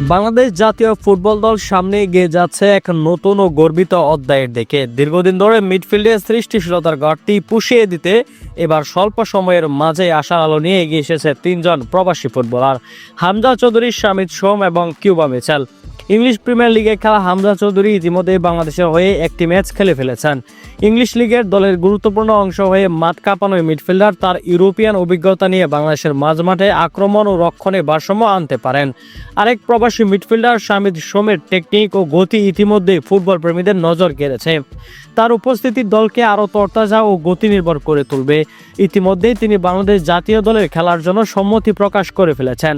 বাংলাদেশ জাতীয় ফুটবল দল সামনে এগিয়ে যাচ্ছে এক নতুন ও গর্বিত অধ্যায়ের দিকে। দীর্ঘদিন ধরে মিডফিল্ডে সৃষ্টিশীলতার ঘাটতি পুষিয়ে দিতে এবার স্বল্প সময়ের মাঝে আশার আলো নিয়ে এগিয়ে এসেছে তিনজন প্রবাসী ফুটবলার। হামজা চৌধুরী, শামিদ সোম এবং কিউবা মিচেল। ইংলিশ প্রিমিয়ার লিগে খেলা হামজা চৌধুরী ইতিমধ্যে বাংলাদেশের হয়ে একটি ম্যাচ খেলে ফেলেছেন। ইংলিশ লিগের দলের গুরুত্বপূর্ণ অংশ হয়ে মাঠ কাঁপানো মিডফিল্ডার তার ইউরোপিয়ান অভিজ্ঞতা নিয়ে বাংলাদেশের মাঝমাঠে আক্রমণ ও রক্ষণে ভারসাম্য আনতে পারেন। আরেক প্রবাসী মিডফিল্ডার শামিদ সোমের টেকনিক ও গতি ইতিমধ্যে ফুটবল প্রেমীদের নজর কেড়েছে। তার উপস্থিতি দলকে আরও তরতাজা ও গতি নির্ভর করে তুলবে। ইতিমধ্যেই তিনি বাংলাদেশ জাতীয় দলের খেলার জন্য সম্মতি প্রকাশ করে ফেলেছেন।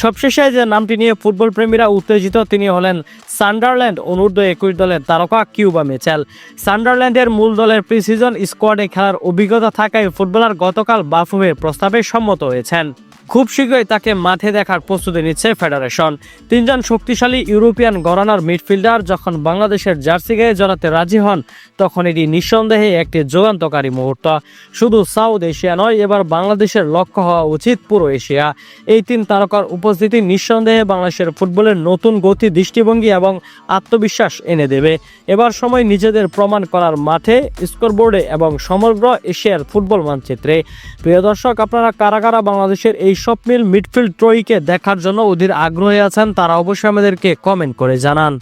সবশেষে যে নামটি নিয়ে ফুটবল প্রেমীরা উত্তেজিত, তিনি হলেন সান্ডারল্যান্ড অনূর্ধ্ব একুশ দলের তারকা কিউবা মেচেল। সান্ডারল্যান্ডের মূল দলের প্রিসিজন স্কোয়াডে খেলার অভিজ্ঞতা থাকায় ফুটবলার গতকাল বাফুমের প্রস্তাবে সম্মত হয়েছেন। খুব শীঘ্রই তাকে মাঠে দেখার প্রস্তুতি নিচ্ছে ফেডারেশন। তিনজন শক্তিশালী ইউরোপিয়ান গরানার মিডফিল্ডার যখন বাংলাদেশের জার্সি গায়ে জড়াতে রাজি হন, তখন এটি নিঃসন্দেহে একটি যুগান্তকারী মুহূর্ত। শুধু সাউথ এশিয়া নয়, এবার বাংলাদেশের লক্ষ্য হওয়া উচিত পুরো এশিয়া। এই তিন তারকার উপস্থিতি নিঃসন্দেহে বাংলাদেশের ফুটবলের নতুন গতি, দৃষ্টিভঙ্গি এবং আত্মবিশ্বাস এনে দেবে। এবার সময় নিজেদের প্রমাণ করার মাঠে, স্কোরবোর্ডে এবং সমগ্র এশিয়ার ফুটবল মানচিত্রে। প্রিয় দর্শক, আপনারা কারা কারা বাংলাদেশের এই সব মিল মিডফিল্ড ট্রয়িকে দেখার জন্য অধীর আগ্রহী আছেন, তারা অবশ্যই আমাদেরকে কমেন্ট করে জানান।